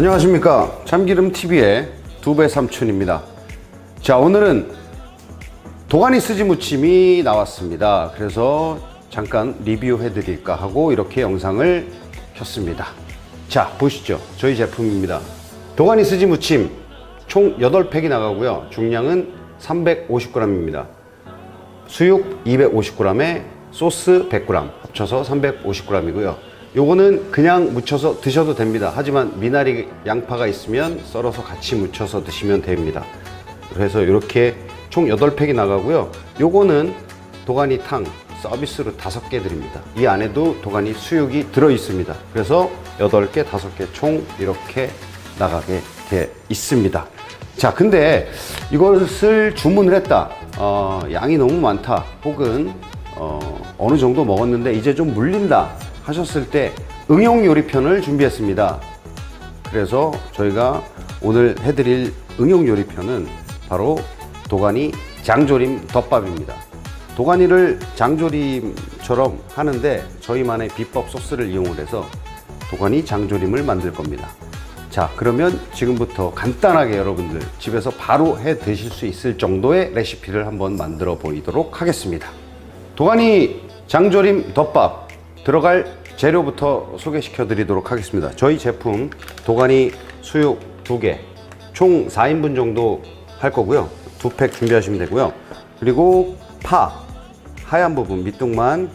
안녕하십니까 참기름 TV의 두배 삼촌입니다. 자 오늘은 도가니 스지 무침이 나왔습니다. 그래서 잠깐 리뷰해 드릴까 하고 이렇게 영상을 켰습니다. 자 보시죠 저희 제품입니다. 도가니 스지 무침 총 8팩이 나가고요. 중량은 350g입니다. 수육 250g에 소스 100g 합쳐서 350g이고요. 요거는 그냥 무쳐서 드셔도 됩니다. 하지만 미나리 양파가 있으면 썰어서 같이 무쳐서 드시면 됩니다. 그래서 이렇게 총 8팩이 나가고요. 요거는 도가니탕 서비스로 5개 드립니다. 이 안에도 도가니 수육이 들어 있습니다. 그래서 8개, 5개 총 이렇게 나가게 돼 있습니다. 자, 근데 이것을 주문을 했다. 어, 양이 너무 많다. 혹은 어, 어느 정도 먹었는데 이제 좀 물린다 하셨을 때 응용 요리편을 준비했습니다. 그래서 저희가 오늘 해드릴 응용 요리편은 바로 도가니 장조림 덮밥입니다. 도가니를 장조림처럼 하는데 저희만의 비법 소스를 이용을 해서 도가니 장조림을 만들 겁니다. 자, 그러면 지금부터 간단하게 여러분들 집에서 바로 해 드실 수 있을 정도의 레시피를 한번 만들어 보이도록 하겠습니다. 도가니 장조림 덮밥 들어갈 재료부터 소개시켜 드리도록 하겠습니다. 저희 제품 도가니 수육 2개 총 4인분 정도 할 거고요. 두 팩 준비하시면 되고요. 그리고 파 하얀 부분 밑둥만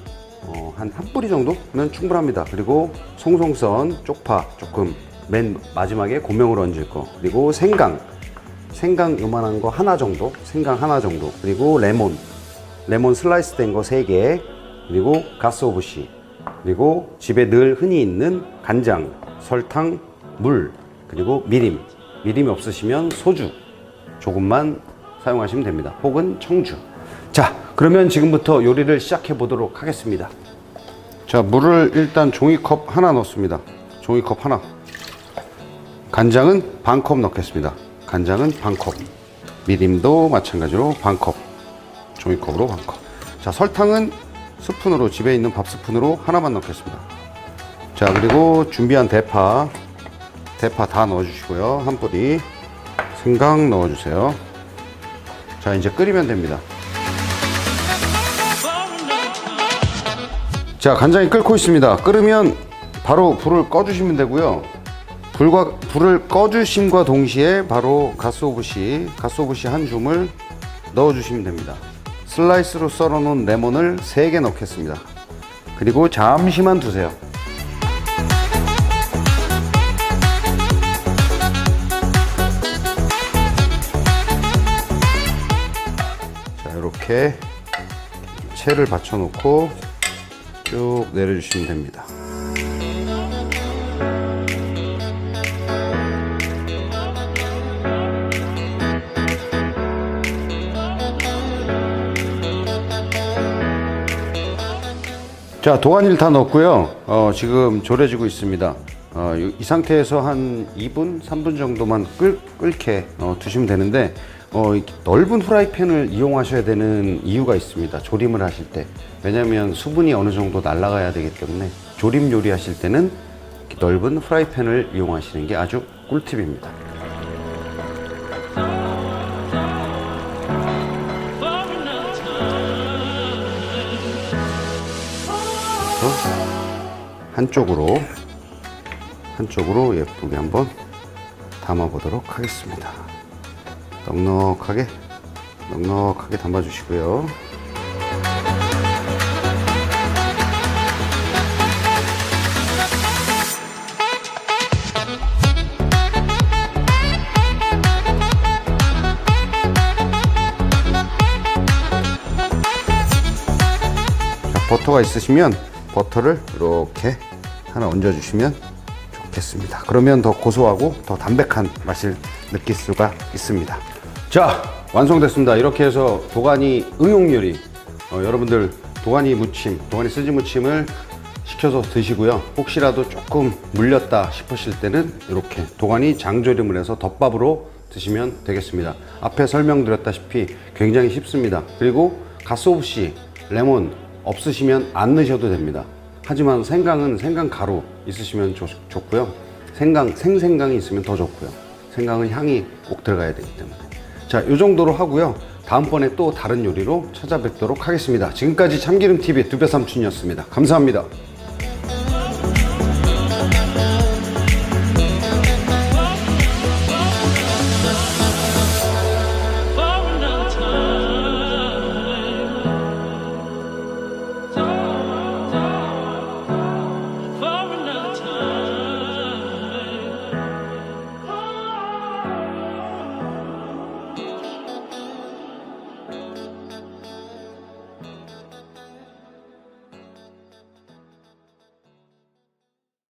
어, 한 한 뿌리 정도면 충분합니다. 그리고 송송선 쪽파 조금 맨 마지막에 고명을 얹을 거 그리고 생강 생강 요만한 거 하나 정도 생강 하나 정도 그리고 레몬 레몬 슬라이스 된 거 3개 그리고 가스 오브시 그리고 집에 늘 흔히 있는 간장 설탕 물 그리고 미림. 미림이 없으시면 소주 조금만 사용하시면 됩니다. 혹은 청주. 자 그러면 지금부터 요리를 시작해 보도록 하겠습니다. 자 물을 일단 종이컵 하나 넣습니다. 종이컵 하나. 간장은 반 컵 넣겠습니다. 간장은 반 컵. 미림도 마찬가지로 반 컵. 종이컵으로 반 컵. 자, 설탕은 스푼으로 집에 있는 밥 스푼으로 하나만 넣겠습니다. 자, 그리고 준비한 대파, 대파 다 넣어주시고요. 한 뿌리 생강 넣어주세요. 자, 이제 끓이면 됩니다. 자, 간장이 끓고 있습니다. 끓으면 바로 불을 꺼주시면 되고요. 불과, 불을 꺼주심과 동시에 바로 가스오브시, 가스오브시 한 줌을 넣어주시면 됩니다. 슬라이스로 썰어 놓은 레몬을 3개 넣겠습니다. 그리고 잠시만 두세요. 자, 이렇게 채를 받쳐 놓고 쭉 내려주시면 됩니다. 자, 도가니를 다 넣었고요. 어, 지금 졸여지고 있습니다. 어, 이, 이 상태에서 한 2분, 3분 정도만 끓, 끓게 어, 두시면 되는데 어, 이 넓은 후라이팬을 이용하셔야 되는 이유가 있습니다. 조림을 하실 때. 왜냐하면 수분이 어느 정도 날아가야 되기 때문에 조림 요리 하실 때는 넓은 후라이팬을 이용하시는 게 아주 꿀팁입니다. 그래서 한쪽으로 한쪽으로 예쁘게 한번 담아 보도록 하겠습니다. 넉넉하게 넉넉하게 담아 주시고요. 자, 버터가 있으시면 버터를 이렇게 하나 얹어 주시면 좋겠습니다. 그러면 더 고소하고 더 담백한 맛을 느낄 수가 있습니다. 자, 완성됐습니다. 이렇게 해서 도가니 응용 요리. 어, 여러분들 도가니 무침, 도가니 스지 무침을 시켜서 드시고요. 혹시라도 조금 물렸다 싶으실 때는 이렇게 도가니 장조림을 해서 덮밥으로 드시면 되겠습니다. 앞에 설명드렸다시피 굉장히 쉽습니다. 그리고 가스오브시, 레몬 없으시면 안 넣으셔도 됩니다. 하지만 생강은 생강 가루 있으시면 좋, 좋고요. 생강, 생생강이 있으면 더 좋고요. 생강은 향이 꼭 들어가야 되기 때문에. 자, 이 정도로 하고요. 다음번에 또 다른 요리로 찾아뵙도록 하겠습니다. 지금까지 참기름TV의 두배 삼촌이었습니다. 감사합니다.